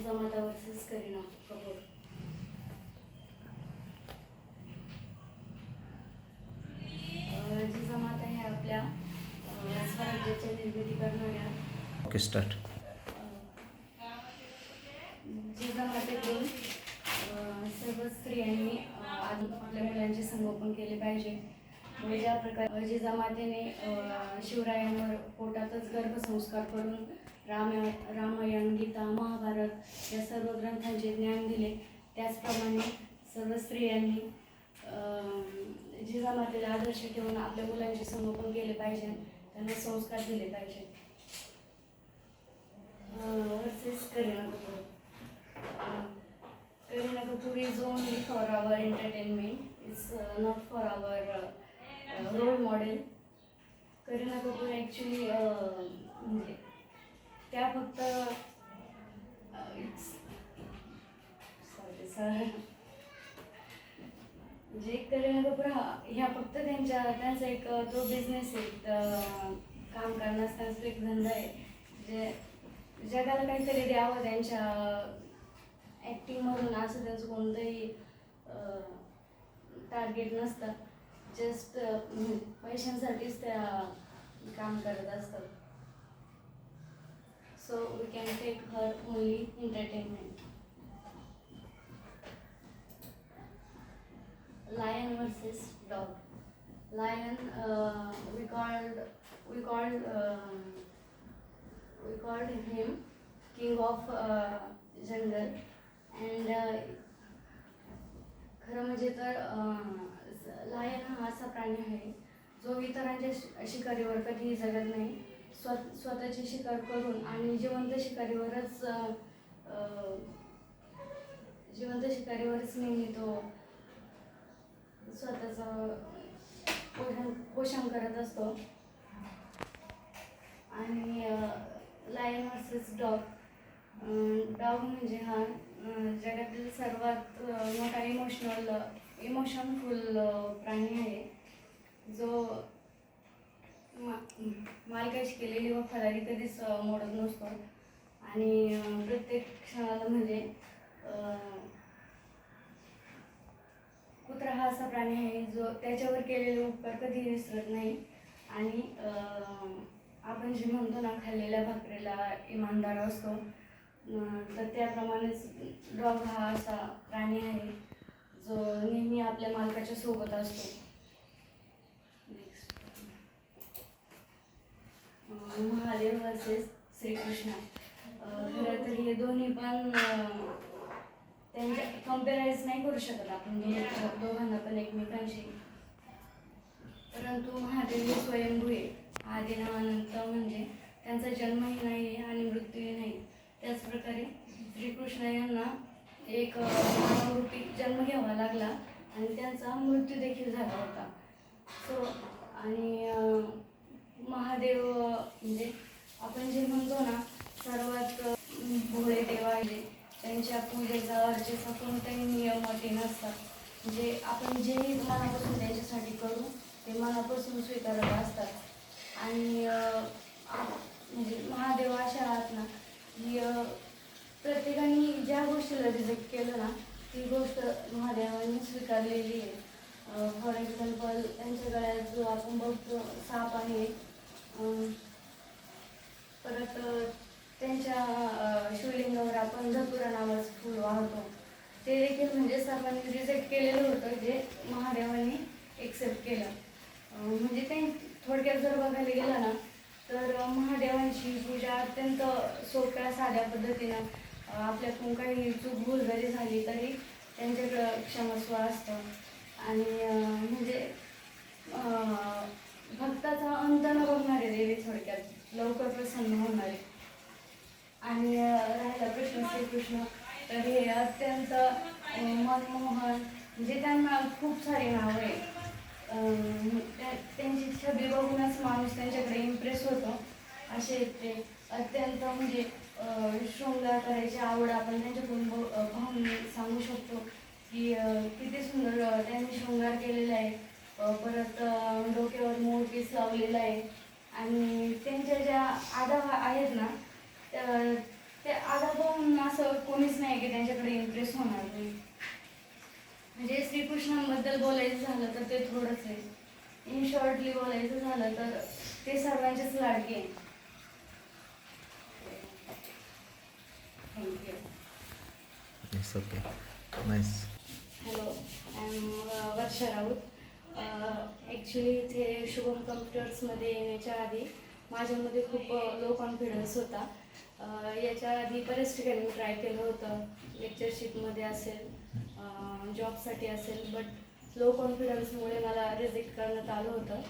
Jijamata versus Kareena Kapoor अं, जिजामाता हे आपल्या अं, स्वराज्याच्या निर्मिती करणाऱ्या ओके स्टार्ट जिजामातेकडून सर्व स्त्रियांनी आपल्या मुलांचे संगोपन केले पाहिजे. व ज्या प्रकारे जिजामातेने शिवरायांवर पोटातच गर्भसंस्कार करून रामायण रामायण गीता महाभारत या सर्व ग्रंथांचे ज्ञान दिले. त्याचप्रमाणे सर्व स्त्रियांनी जिजामातेला आदर्श ठेवून आपल्या मुलांचे संगोपन केले पाहिजे त्यांना संस्कार दिले पाहिजे. Kareena Kapoor. Kareena Kapoor Kapoor is for for entertainment is not for not for model uh, Kareena Kapoor actually म्हणजे त्या फक्त जे सर करीना कपूर ह्या फक्त त्यांच्या त्यांचा एक तो बिझनेस आहे. काम करण्यास त्यांचा एक धंदा आहे. जे जगाला काहीतरी द्यावं त्यांच्या ॲक्टिंगमधून असं त्यांचं कोणतंही टार्गेट नसतं. जस्ट पैशांसाठीच त्या काम करत असतात. So we can take her only entertainment. lion versus dog. Lion, uh, we called, we called, uh, we called him king of uh, jungle, and uh, खरं म्हणजे तर लायन हा असा प्राणी आहे जो इतरांच्या शिकारीवर कधीही जगत नाही स्व स्वतःची शिकार करून आणि जिवंत शिकारीवरच जिवंत शिकारीवरच नेहमी तो स्वतःचं पोषण पोषण करत असतो. आणि लायन वर्सेस डॉग डॉग म्हणजे हा जगातील सर्वात मोठा इमोशनल इमोशनफुल प्राणी आहे. जो मा- मालकाची केलेली फरारी कधीच मोडत नसतो. आणि प्रत्येक क्षणाला म्हणजे कुत्रा हा असा प्राणी आहे जो त्याच्यावर केलेले उपकार कधी विसरत नाही. आणि आपण जे म्हणतो ना खाल्लेल्या भाकरीला इमानदार असतो. तर त्याप्रमाणेच डॉग हा असा प्राणी आहे जो नेहमी आपल्या मालकाच्या सोबत असतो. महादेव वर्सेस श्रीकृष्ण. खरं तर हे दोन्ही पण त्यांच्या कम्पेराईज नाही करू शकत आपण दोघांना पण एकमेकांशी. परंतु महादेव हे स्वयंभू आहे आदी म्हणजे त्यांचा जन्मही नाही आहे आणि मृत्यूही नाही. त्याचप्रकारे श्रीकृष्ण यांना एक मानवरूपी जन्म घ्यावा लागला आणि त्यांचा मृत्यू देखील झाला होता. सो आणि महादेव म्हणजे आपण जे म्हणतो ना सर्वात भोळे देवा आहे त्यांच्या पूजेचा अर्चेचा कोणताही नियम अटी नसतात. म्हणजे आपण जेही मनापासून त्यांच्यासाठी करू ते मनापासून स्वीकारत असतात. आणि म्हणजे महादेव अशा आहात ना की प्रत्येकाने ज्या गोष्टीला रिजेक्ट केलं ना ती गोष्ट महादेवाने स्वीकारलेली आहे. फॉर एक्झाम्पल त्यांच्या गळ्यात जो आपण बघतो साप आहे परत त्यांच्या शिवलिंगावर आपण धतुरा नावाचं फूल वाहतो. ते देखील म्हणजे सर्वांनी रिजेक्ट केलेलं होतं जे महादेवांनी एक्सेप्ट केलं. म्हणजे ते थोडक्यात जर बघायला गेलं ना तर महादेवांची पूजा अत्यंत सोप्या साध्या पद्धतीनं आपल्यातून काही चूक भूल जरी झाली तरी त्यांच्याकडं क्षमस्व असतं. आणि म्हणजे भक्ताचा अंत न बघणारे देवी थोडक्यात लवकर प्रसन्न होणारे. आणि राहिला कृष्ण. श्रीकृष्ण तर हे अत्यंत मनमोहन म्हणजे त्यांना खूप सारी नावं आहे त्या- त्यांची छबी बघूनच माणूस त्यांच्याकडे इम्प्रेस होतो. असे ते. अत्यंत म्हणजे शृंगार करायची आवड आपण त्यांच्याकडून पाहून सांगू शकतो की किती सुंदर त्यांनी शृंगार केलेला आहे. परत डोक्यावर मोरपीस लावलेला आहे. आणि त्यांच्या ज्या आदा आहेत ना त्या- ते आदा पाहून असं कोणीच नाही की त्यांच्याकडे इम्प्रेस होणार नाही. म्हणजे श्रीकृष्णांबद्दल बोलायचं झालं तर ते थोडंच आहे. इन शॉर्टली बोलायचं झालं तर ते सर्वांचेच लाडके आहे thank you yes okay nice hello I am Varsha Raut. Actually इथे शुभम कम्प्युटर्समध्ये येण्याच्या आधी माझ्यामध्ये खूप लो कॉन्फिडन्स होता. याच्या आधी बऱ्याच ठिकाणी मी ट्राय केलं होतं. लेक्चरशिपमध्ये असेल जॉबसाठी असेल बट लो कॉन्फिडन्समुळे मला रिजेक्ट करण्यात आलं होतं.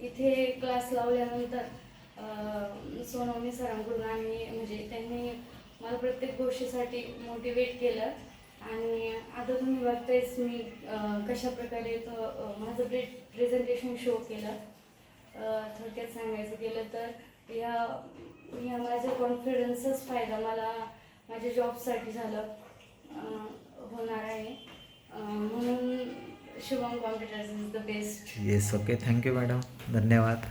इथे क्लास लावल्यानंतर सोनवणी सरांकडून आम्ही म्हणजे त्यांनी मला प्रत्येक गोष्टीसाठी मोटिवेट केलं. आणि आता तुम्ही बघतायच मी कशा प्रकारे माझं प्रे प्रेझेंटेशन शो केलं. थोडक्यात सांगायचं गेलं तर या या माझ्या कॉन्फिडन्सच फायदा मला माझ्या जॉबसाठी झालं. होणार आहे. म्हणून Shubham computers is the best yes okay thank you madam धन्यवाद.